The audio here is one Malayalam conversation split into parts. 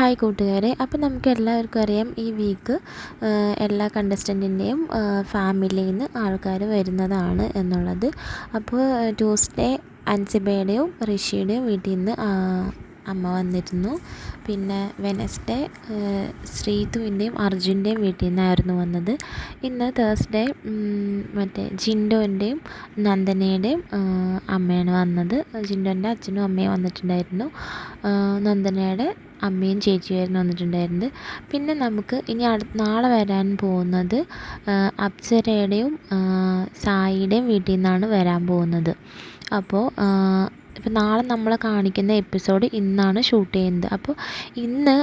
ഹായ് കൂട്ടുകാരെ. അപ്പോൾ നമുക്ക് എല്ലാവർക്കും അറിയാം ഈ വീക്ക് എല്ലാ കണ്ടസ്റ്റന്റിന്റെയും ഫാമിലിയിൽ നിന്ന് ആൾക്കാർ വരുന്നതാണ് എന്നുള്ളത്. അപ്പോൾ ട്യൂസ്ഡേ അൻസിബയുടെയും ഋഷിയുടെയും വീട്ടിൽ നിന്ന് അമ്മ വന്നിരുന്നു. പിന്നെ വെനസ്ഡേ ശ്രീതുവിന്റെയും അർജുന്റെയും വീട്ടിൽ നിന്നായിരുന്നു വന്നത്. ഇന്ന് തേഴ്സ്ഡേ മറ്റേ ജിൻഡോന്റെയും നന്ദനയുടെയും അമ്മയാണ് വന്നത്. ജിൻഡോന്റെ അച്ഛനും അമ്മയും വന്നിട്ടുണ്ടായിരുന്നു. നന്ദനയുടെ അമ്മയും ചേച്ചിയായിരുന്നു വന്നിട്ടുണ്ടായിരുന്നത്. പിന്നെ നമുക്ക് ഇനി അടു നാളെ വരാൻ പോകുന്നത് അപ്സരയുടെയും സായിയുടെയും വീട്ടിൽ നിന്നാണ് വരാൻ പോകുന്നത്. അപ്പോൾ ഇപ്പോൾ നാളെ നമ്മളെ കാണിക്കുന്ന എപ്പിസോഡ് ഇന്നാണ് ഷൂട്ട് ചെയ്യുന്നത്. അപ്പോൾ ഇന്ന്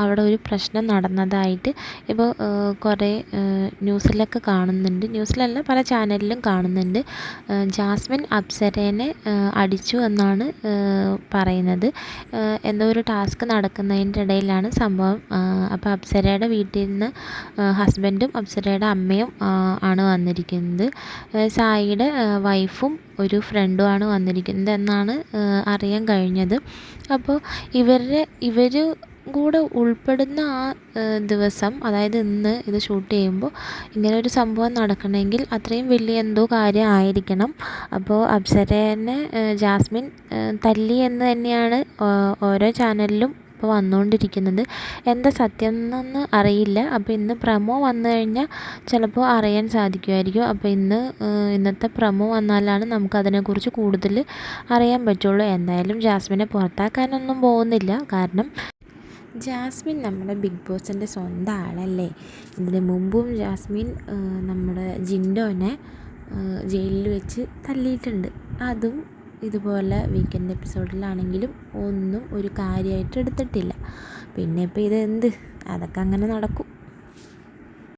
അവിടെ ഒരു പ്രശ്നം നടന്നതായിട്ട് ഇപ്പോൾ കുറേ ന്യൂസിലൊക്കെ കാണുന്നുണ്ട്. ന്യൂസിലല്ല പല ചാനലിലും കാണുന്നുണ്ട്. ജാസ്മിൻ അപ്സരേനെ അടിച്ചു എന്നാണ് പറയുന്നത്. എന്തോ ഒരു ടാസ്ക് നടക്കുന്നതിന്റെ ഇടയിലാണ് സംഭവം. അപ്പോൾ അപ്സരയുടെ വീട്ടിൽ നിന്ന് ഹസ്ബൻഡും അപ്സരയുടെ അമ്മയും ആണ് വന്നിരിക്കുന്നത്. സായിയുടെ വൈഫും ഒരു ഫ്രണ്ടുമാണ് വന്നിരിക്കുന്നത് എന്നാണ് അറിയാൻ കഴിഞ്ഞത്. അപ്പോൾ ഇവരുടെ ഇവർ കൂടെ ഉൾപ്പെടുന്ന ആ ദിവസം അതായത് ഇന്ന് ഇത് ഷൂട്ട് ചെയ്യുമ്പോൾ ഇങ്ങനെ ഒരു സംഭവം നടക്കണമെങ്കിൽ അത്രയും വലിയ എന്തോ കാര്യം ആയിരിക്കണം. അപ്പോൾ അപ്സരേനെ ജാസ്മിൻ തല്ലി എന്ന് തന്നെയാണ് ഓരോ ചാനലിലും ഇപ്പോൾ വന്നുകൊണ്ടിരിക്കുന്നത് എന്താ സത്യം എന്നൊന്നും അറിയില്ല. അപ്പോൾ ഇന്ന് പ്രമോ വന്നു കഴിഞ്ഞാൽ ചിലപ്പോൾ അറിയാൻ സാധിക്കുമായിരിക്കും അപ്പോൾ ഇന്ന് ഇന്നത്തെ പ്രമോ വന്നാലാണ് നമുക്ക് അതിനെക്കുറിച്ച് കൂടുതൽ അറിയാൻ പറ്റുള്ളൂ. എന്തായാലും ജാസ്മിനെ പുറത്താക്കാനൊന്നും പോകുന്നില്ല. കാരണം ജാസ്മിൻ നമ്മുടെ ബിഗ് ബോസിന്റെ സ്വന്തം ആളല്ലേ. ഇതിന് മുമ്പും ജാസ്മിൻ നമ്മുടെ ജിൻഡോനെ ജയിലിൽ വെച്ച് തല്ലിയിട്ടുണ്ട്. അതും ഇതുപോലെ വീക്കെൻഡ് എപ്പിസോഡിലാണെങ്കിലും ഒന്നും ഒരു കാര്യമായിട്ട് എടുത്തിട്ടില്ല. പിന്നെ ഇപ്പോൾ ഇതെന്ത്? അതൊക്കെ അങ്ങനെ നടക്കും.